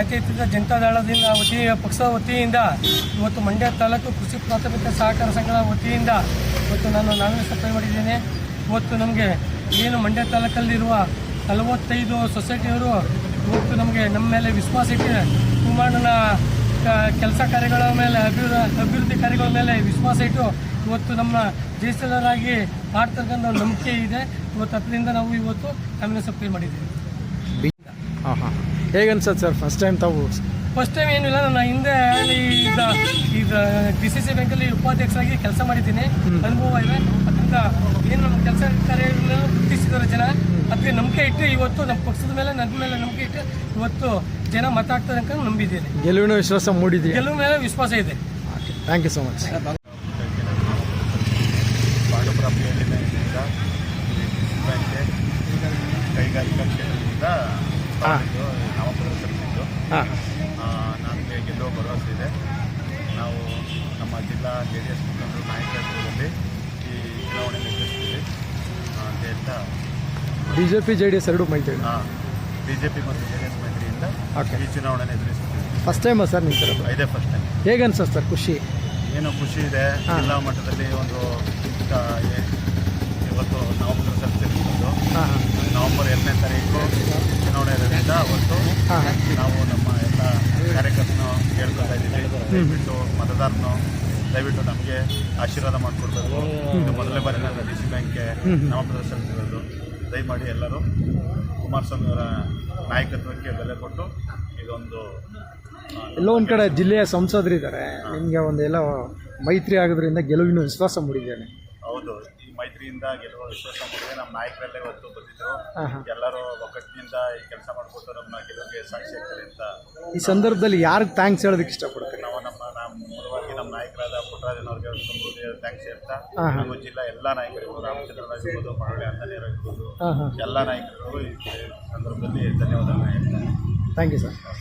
ಜಾತ್ಯತೀತ ಜನತಾದಳದಿಂದ ವತಿ ಪಕ್ಷದ ವತಿಯಿಂದ ಇವತ್ತು ಮಂಡ್ಯ ತಾಲೂಕು ಕೃಷಿ ಪ್ರಾಥಮಿಕ ಸಹಕಾರ ಸಂಘದ ವತಿಯಿಂದ ಇವತ್ತು ನಾನು ನಾಮಿನೇಷನ್ ಸಪ್ಲೈ ಮಾಡಿದ್ದೇನೆ. ಇವತ್ತು ನಮಗೆ ಏನು ಮಂಡ್ಯ ತಾಲೂಕಲ್ಲಿರುವ ನಲವತ್ತೈದು ಸೊಸೈಟಿಯವರು ಇವತ್ತು ನಮಗೆ ನಮ್ಮ ಮೇಲೆ ವಿಶ್ವಾಸ ಇಟ್ಟಿದೆ ಕುಮಾರಣ್ಣನ ಕೆಲಸ ಕಾರ್ಯಗಳ ಮೇಲೆ ಅಭಿವೃದ್ಧಿ ಅಭಿವೃದ್ಧಿ ಕಾರ್ಯಗಳ ಮೇಲೆ ವಿಶ್ವಾಸ ಇಟ್ಟು ಇವತ್ತು ನಮ್ಮ ಜಯಿಸಲಾಗಿ ಮಾಡ್ತಕ್ಕಂಥ ನಂಬಿಕೆ ಇದೆ. ಇವತ್ತು ಅದರಿಂದ ನಾವು ಇವತ್ತು ನಾಮಿನೇಷನ್ ಸಪ್ಲೈ ಮಾಡಿದ್ದೇವೆ. ಹಾಂ ಹಾಂ. ಹೇಗೆ ಅನ್ಸತ್ತೆ ಸರ್ ಫಸ್ಟ್ ಟೈಮ್ ತಾವು? ಫಸ್ಟ್ ಟೈಮ್ ಏನಿಲ್ಲ ನನ್ನ ಹಿಂದೆ ಈಗ ಈಗ ಡಿ ಸಿ ಸಿ ಬ್ಯಾಂಕಲ್ಲಿ ಉಪಾಧ್ಯಕ್ಷರಾಗಿ ಕೆಲಸ ಮಾಡಿದ್ದೀನಿ. ಅನುಭವ ಇದೆ. ಅದರಿಂದ ಏನು ನಮ್ಮ ಕೆಲಸ ಕಾರ್ಯಗಳನ್ನು ಗುರುತಿಸಿದ್ದಾರೆ ಜನ. ಅದಕ್ಕೆ ನಂಬಿಕೆ ಇಟ್ಟು ಇವತ್ತು ನಮ್ಮ ಪಕ್ಷದ ಮೇಲೆ ನನ್ನ ಮೇಲೆ ನಂಬಿಕೆ ಇಟ್ಟು ಇವತ್ತು ಜನ ಮಾತಾಡ್ತಾರೆ ಹಾಕ್ತಾರೆ ಅಂತ ನಂಬಿದ್ದೀನಿ. ಗೆಲುವಿನ ವಿಶ್ವಾಸ ಮೂಡಿದೆ ಗೆಲುವಿನ ಮೇಲೆ ವಿಶ್ವಾಸ ಇದೆ. ಥ್ಯಾಂಕ್ ಯು ಸೊ ಮಚ್ ಕೈಗಾರಿಕಾ ಕ್ಷೇತ್ರದಿಂದ ಬಂದಿದ್ದು, ನಾಮಪತ್ರ ಸಲ್ಲಿಸಿದ್ದು ಹಾಂ ಆ, ನಮಗೆ ಗೆಲ್ಲುವ ಭರವಸೆ ಇದೆ. ನಾವು ನಮ್ಮ ಜಿಲ್ಲಾ ಜೆ ಡಿ ಎಸ್ ಮುಖಂಡರು ನಾಯಕತ್ವದಲ್ಲಿ ಈ ಚುನಾವಣೆ ಎದುರಿಸ್ತೀವಿ ಆ, ಅಂತ ಹೇಳ್ತಾ B J P J D S ಎರಡು ಮೈತ್ರಿ. ಬಿ ಜೆ ಪಿ ಮತ್ತು ಜೆ ಡಿ ಎಸ್ ಮೈತ್ರಿಯಿಂದ. ಈ ಚುನಾವಣೆ ಎದುರಿಸ್ತೀವಿ ಫಸ್ಟ್ ಟೈಮ್ ಸರ್ ನಿಂತಿರೋದು ಇದೇ ಫಸ್ಟ್ ಟೈಮ್ ಹೇಗೆ ಅನ್ಸತ್ತೆ ಸರ್ ಖುಷಿ? ಏನೋ ಖುಷಿ ಇದೆ. ಹಾ. ಜಿಲ್ಲಾ ಮಟ್ಟದಲ್ಲಿ ಒಂದು ಇವತ್ತು ನವಂಬರ್ ಸರ್ ಹಾಂ ನವಂಬರ್ ನವೆಂಬರ್ ಎರಡನೇ ತಾರೀಕು ಇರೋದ್ರಿಂದ ನಾವು ನಮ್ಮ ಎಲ್ಲ ಕಾರ್ಯಕರ್ತನ ಕೇಳ್ಕೊತಾ ಇದ್ದೀವಿ. ದಯವಿಟ್ಟು ಮತದಾರನು ದಯವಿಟ್ಟು ನಮಗೆ ಆಶೀರ್ವಾದ ಮಾಡಿಕೊಡ್ಬೇಕು. ಇದು ಮೊದಲನೇ ಬಾರಿ ನಾನು ಡಿ ಸಿ ಬ್ಯಾಂಕ್ಗೆ ನಾಮಪತ್ರ ಸಲ್ಲಿಸಿರೋದು ದಯಮಾಡಿ ಎಲ್ಲರೂ ಕುಮಾರಸ್ವಾಮಿ ಅವರ ನಾಯಕತ್ವಕ್ಕೆ ಬೆಲೆ ಕೊಟ್ಟು ಇದೊಂದು ಎಲ್ಲೋ ಒಂದು ಕಡೆ ಜಿಲ್ಲೆಯ ಸಂಸದರಿದ್ದಾರೆ. ನಿಮಗೆ ಒಂದೆಲ್ಲ ಎಲ್ಲ ಮೈತ್ರಿ ಆಗೋದ್ರಿಂದ ಗೆಲುವಿನ ವಿಶ್ವಾಸ ಮೂಡಿದ್ದೇನೆ. ಹೌದು. ಮೈತ್ರಿಯಿಂದ ಗೆಲ್ಲುವ ವಿಶ್ವಾಸ ನಮ್ಮ ನಾಯಕರಲ್ಲೇ ಇವತ್ತು ಬಂದಿದ್ದರು ಹಾಂ ಹಾಂ. ಎಲ್ಲರೂ ಒಗ್ಗಟ್ಟಿನಿಂದ ಈ ಕೆಲಸ ಮಾಡಿಕೊಟ್ಟು ನಮ್ಮ ಗೆಲುವಿಗೆ ಸಾಕ್ಷಿ ಆಗ್ತಾರೆ ಅಂತ ಈ ಸಂದರ್ಭದಲ್ಲಿ ಯಾರಿಗೆ ಥ್ಯಾಂಕ್ಸ್ ಹೇಳೋದಕ್ಕೆ ಇಷ್ಟಪಡ್ತೀವಿ ನಾವು ನಮ್ಮ ನಮ್ಮ ಮೂಲವಾಗಿ ನಮ್ಮ ನಾಯಕರಾದ ಪುಟ್ಟರಾಜನವ್ರಿಗೆ ತುಂಬ ಥ್ಯಾಂಕ್ಸ್ ಹೇಳ್ತಾ ನಮ್ಮ ಜಿಲ್ಲಾ ಎಲ್ಲ ನಾಯಕರಿಗೂ ರಾಮಚಂದ್ರರಾಗಿರ್ಬೋದು ಮರಳಿ ಅಂತಲೇ ಇರಬಹುದು ಎಲ್ಲ ನಾಯಕರಿಗೂ ಈ ಸಂದರ್ಭದಲ್ಲಿ ಧನ್ಯವಾದ ಹೇಳ್ತಾರೆ ಥ್ಯಾಂಕ್ ಯು ಸರ್